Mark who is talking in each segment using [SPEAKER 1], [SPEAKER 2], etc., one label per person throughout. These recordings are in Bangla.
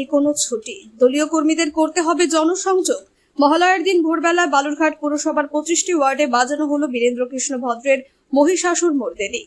[SPEAKER 1] নেই কোনো ছুটি। দলীয় কর্মীদের করতে হবে জনসংযোগ। মহালয়ার দিন ভোরবেলা বালুরঘাট পুরসভার পঁচিশটি ওয়ার্ডে বাজানো হলো বীরেন্দ্র কৃষ্ণ ভদ্রের মহিষাসুর মর্দেনী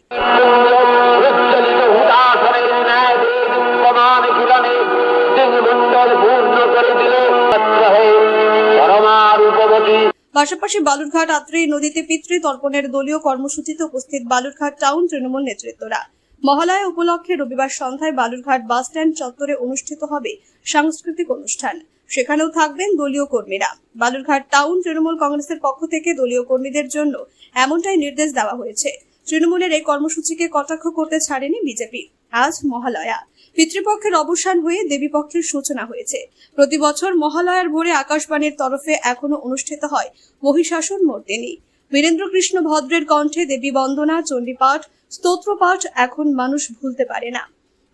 [SPEAKER 1] পাশাপাশি বালুরঘাট আত্রেয় নদীতে পিতৃ তর্পণের দলীয় কর্মসূচিতে উপস্থিত বালুরঘাট টাউন তৃণমূল নেতৃত্বরা। মহালয়া উপলক্ষে রবিবার সন্ধ্যায় বালুরঘাট বাস স্ট্যান্ড চত্বরে অনুষ্ঠিত হবে সাংস্কৃতিক অনুষ্ঠান। সেখানেও থাকবেন দলীয় কর্মীরা। বালুরঘাট টাউন তৃণমূল কংগ্রেসের পক্ষ থেকে দলীয় কর্মীদের জন্য এমনটাই নির্দেশ দেওয়া হয়েছে। তৃণমূলের এই কর্মসূচিকে কটাক্ষ করতে ছাড়েনি বিজেপি। আজ মহালয়া। পিতৃপক্ষের অবসান হয়ে দেবীপক্ষের সূচনা হয়েছে। প্রতি বছর মহালয়ার ভোরে আকাশবাণীর তরফে এখনও অনুষ্ঠিত হয় মহিষাসুর মর্দিনী। বীরেন্দ্র কৃষ্ণ ভদ্রের কণ্ঠে দেবী বন্দনা, চণ্ডীপাঠ, স্তোত্রপাঠ এখন মানুষ ভুলতে পারে না।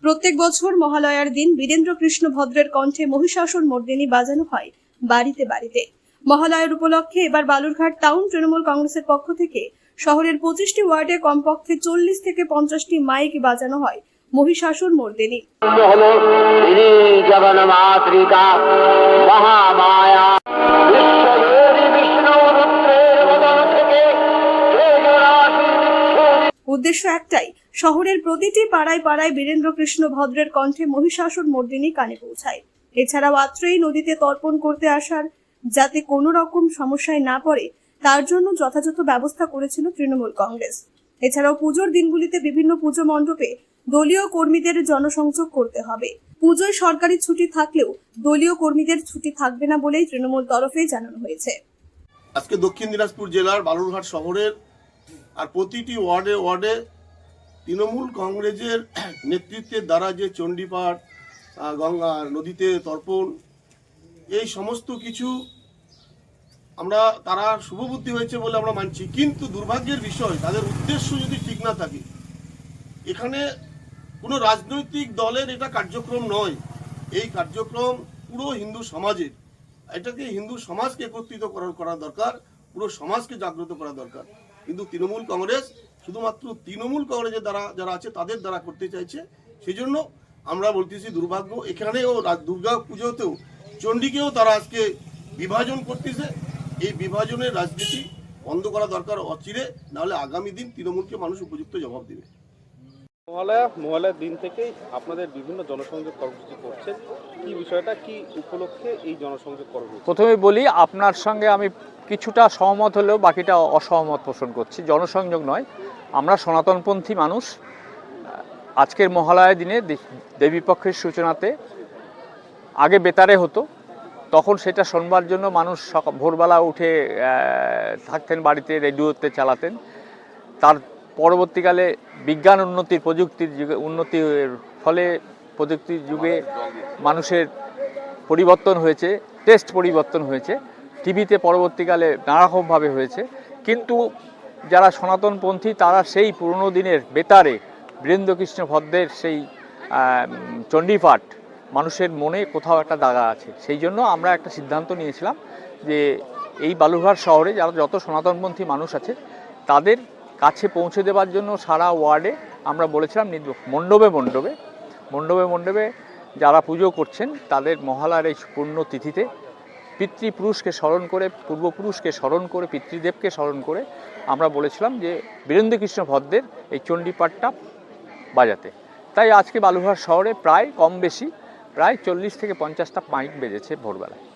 [SPEAKER 1] প্রত্যেক বছর মহালয়ার দিন বীরেন্দ্র কৃষ্ণ ভদ্রের কণ্ঠে মহিষাসুর মর্দিনী বাজানো হয় বাড়িতে বাড়িতে। মহালয়ার উপলক্ষে এবার বালুরঘাট টাউন তৃণমূল কংগ্রেসের পক্ষ থেকে শহরের পঁচিশটি ওয়ার্ডে কমপক্ষে চল্লিশ থেকে পঞ্চাশটি মাইক বাজানো হয় মহিষাসুর মর্দিনী।
[SPEAKER 2] হল মাতৃকা মহামায়া।
[SPEAKER 1] উদ্দেশ্য একটাই, শহরের প্রতিটি পাড়ায় পাড়ায় বীরেন্দ্র কৃষ্ণ ভদ্রের কণ্ঠে মহিষাসুর মর্দিনী কানে পৌঁছায়। এছাড়াও আত্রেই নদীতে তর্পণ করতে আসার, যাতে কোনো রকম সমস্যায় না পড়ে, তার জন্য যথাযথ ব্যবস্থা করেছিল তৃণমূল কংগ্রেস। এছাড়াও পুজোর দিনগুলিতে বিভিন্ন পুজো মণ্ডপে দলীয় কর্মীদের জনসংযোগ করতে হবে। পুজোয় সরকারি ছুটি থাকলেও দলীয় কর্মীদের ছুটি থাকবে না বলেই তৃণমূল তরফে জানানো হয়েছে।
[SPEAKER 3] আজকে দক্ষিণ দিনাজপুর জেলার বালুরঘাট শহরের আর প্রতিটি ওয়ার্ডে ওয়ার্ডে তৃণমূল কংগ্রেসের নেতৃত্বের দ্বারা যে চণ্ডীপাঠ গঙ্গা নদীতে তর্পণ, এই সমস্ত কিছু আমরা, তারা শুভবুদ্ধি হয়েছে বলে আমরা মানছি। কিন্তু দুর্ভাগ্যের বিষয়, তাদের উদ্দেশ্য যদি ঠিক না থাকে, এখানে কোনো রাজনৈতিক দলের এটা কার্যক্রম নয়। এই কার্যক্রম পুরো হিন্দু সমাজের। এটাকে হিন্দু সমাজকে একত্রিত করার করা দরকার, পুরো সমাজকে জাগ্রত করা দরকার। কিন্তু তৃণমূল কংগ্রেস শুধুমাত্র তৃণমূল কংগ্রেসের দ্বারা যারা আছে, তাদের দ্বারা করতে চাইছে। সেই জন্য আমরা বলতেছি দুর্ভাগ্য। এখানেও দুর্গা পুজোতেও চণ্ডীকেও তারা আজকে বিভাজন করতেছে। এই বিভাজনের রাজনীতি বন্ধ করা দরকার অচিরে, নাহলে আগামী দিন তৃণমূলকে মানুষ উপযুক্ত জবাব দেবে।
[SPEAKER 4] মহালয়া, মহালয়ার দিন থেকেই আপনাদের বিভিন্ন জনসংযোগ কর্মসূচি করছেন। কি বিষয়টা, কি উপলক্ষে এই জনসংযোগ কর্মসূচি?
[SPEAKER 5] প্রথমে বলি, আপনার সঙ্গে আমি কিছুটা সহমত হলেও বাকিটা অসহমত পোষণ করছি। জনসংযোগ নয়, আমরা সনাতনপন্থী মানুষ। আজকের মহালয়া দিনে দেবীপক্ষের সূচনাতে আগে বেতারে হতো, তখন সেটা শোনবার জন্য মানুষ ভোরবেলা উঠে থাকতেন বাড়িতে, রেডিওতে চালাতেন। তার পরবর্তীকালে বিজ্ঞান উন্নতির প্রযুক্তির যুগে, উন্নতির ফলে প্রযুক্তির যুগে মানুষের পরিবর্তন হয়েছে টেস্ট পরিবর্তন হয়েছে, টিভিতে পরবর্তীকালে নানারকমভাবে হয়েছে। কিন্তু যারা সনাতনপন্থী, তারা সেই পুরনো দিনের বেতারে বীরেন্দ্রকৃষ্ণ ভদ্রের সেই চণ্ডীপাঠ মানুষের মনে কোথাও একটা দাগা আছে। সেই জন্য আমরা একটা সিদ্ধান্ত নিয়েছিলাম যে এই বালুরঘাট শহরে যারা যত সনাতনপন্থী মানুষ আছে, তাদের কাছে পৌঁছে দেওয়ার জন্য সারা ওয়ার্ডে আমরা বলেছিলাম মণ্ডপে মণ্ডপে মণ্ডপে মণ্ডপে যারা পুজো করছেন তাদের মহালার এই পূর্ণ তিথিতে পিতৃপুরুষকে স্মরণ করে, পূর্বপুরুষকে স্মরণ করে, পিতৃদেবকে স্মরণ করে আমরা বলেছিলাম যে বীরেন্দ্রকৃষ্ণ ভদ্রের এই চণ্ডীপাঠটা বাজাতে। তাই আজকে বালুঘাট শহরে প্রায় কম বেশি, প্রায় চল্লিশ থেকে পঞ্চাশটা মাইক বেজেছে ভোরবেলায়।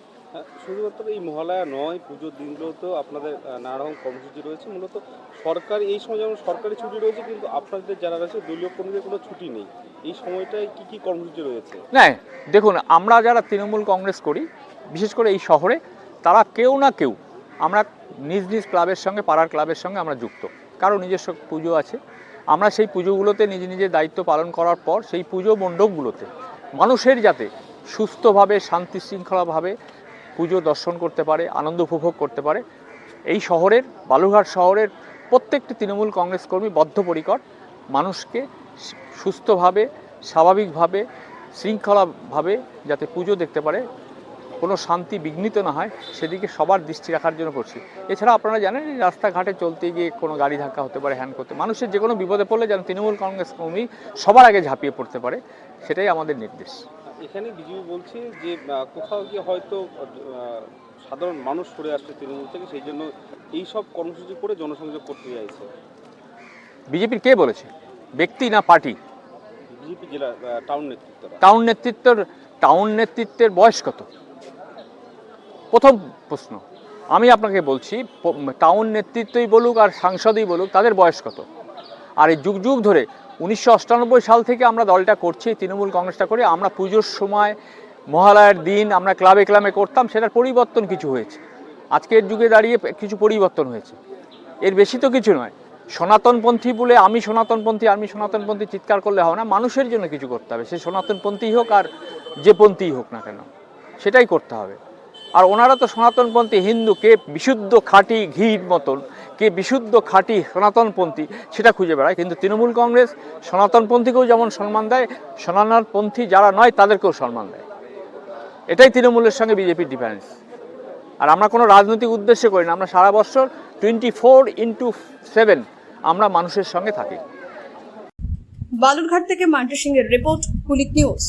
[SPEAKER 4] শুধুমাত্র এই মহালয়া নয়, পুজোর দিনগুলোতেও আপনাদের নানা রকম কর্মসূচি রয়েছে। মূলত সরকার, এই সময় যেমন সরকারি ছুটি রয়েছে, কিন্তু আপনাদের যারা রয়েছে, দলীয় কর্মীদের কোনো ছুটি নেই। এই সময়টায় কি কি কর্মসূচি রয়েছে?
[SPEAKER 5] না দেখুন, আমরা যারা তৃণমূল কংগ্রেস করি, বিশেষ করে এই শহরে, তারা কেউ না কেউ আমরা নিজ নিজ ক্লাবের সঙ্গে, পাড়ার ক্লাবের সঙ্গে আমরা যুক্ত। কারও নিজস্ব পুজো আছে। আমরা সেই পুজোগুলোতে নিজ নিজের দায়িত্ব পালন করার পর, সেই পুজো মণ্ডপগুলোতে মানুষের যাতে সুস্থভাবে শান্তি শৃঙ্খলাভাবে পুজো দর্শন করতে পারে, আনন্দ উপভোগ করতে পারে। এই শহরের, বালুরঘাট শহরের প্রত্যেকটি তৃণমূল কংগ্রেস কর্মী বদ্ধপরিকর। মানুষকে সুস্থভাবে, স্বাভাবিকভাবে, শৃঙ্খলাভাবে যাতে পুজো দেখতে পারে, কোনো শান্তি বিঘ্নিত না হয়, সেদিকে সবার দৃষ্টি রাখার জন্য করছি। এছাড়া আপনারা জানেন রাস্তাঘাটে চলতে গিয়ে কোনো গাড়ি ধাক্কা হতে পারে, হ্যান করতে, মানুষের যে কোনো বিপদে পড়লে যেন তৃণমূল কংগ্রেস কর্মী সবার আগে ঝাঁপিয়ে পড়তে পারে, সেটাই আমাদের নির্দেশ।
[SPEAKER 4] এখানে বিজেপি বলছে যে কোথাও গিয়ে হয়তো সাধারণ মানুষ সরে আসছে তৃণমূল থেকে সেই জন্য এই সব কর্মসূচি করে জনসংযোগ করতে চাইছে।
[SPEAKER 5] বিজেপির কে বলেছে? ব্যক্তি না পার্টি?
[SPEAKER 4] বিজেপি জেলা টাউন নেতৃত্ব
[SPEAKER 5] টাউন নেতৃত্বের টাউন নেতৃত্বের বয়স কত? প্রথম প্রশ্ন। আমি আপনাকে বলছি টাউন নেতৃত্বই বলুক আর সাংসদই বলুক তাদের বয়স কত? আর এই যুগ যুগ ধরে উনিশশো সাল থেকে আমরা দলটা করছি, তৃণমূল কংগ্রেসটা করে। আমরা পুজোর সময়, মহালয়ার দিন আমরা ক্লাবে ক্লাবে করতাম, সেটার পরিবর্তন কিছু হয়েছে। আজকের যুগে দাঁড়িয়ে কিছু পরিবর্তন হয়েছে। এর বেশি তো কিছু নয়। সনাতনপন্থী বলে আমি সনাতনপন্থী আমি সনাতনপন্থী চিৎকার করলে হবে না, মানুষের জন্য কিছু করতে হবে। সে সনাতনপন্থী হোক আর যে পন্থী হোক না কেন, সেটাই করতে হবে। আর ওনারা তো সনাতনপন্থী হিন্দু কে বিশুদ্ধ খাঁটি ঘির মতন কে বিশুদ্ধ খাঁটি সনাতনপন্থী সেটা খুঁজে বেড়ায়। কিন্তু তৃণমূল কংগ্রেস সনাতনপন্থীকেও যেমন সম্মান দেয়, সনাতনপন্থী যারা নয় তাদেরকেও সম্মান দেয়। এটাই তৃণমূলের সঙ্গে বিজেপির ডিফারেন্স। আর আমরা কোনো রাজনৈতিক উদ্দেশ্যে করি না। আমরা সারা বছর টোয়েন্টি ফোর ইন্টু সেভেন আমরা মানুষের সঙ্গে থাকি।
[SPEAKER 1] বালুরঘাট থেকে মান্টু সিং এর রিপোর্ট কুলিক নিউজ।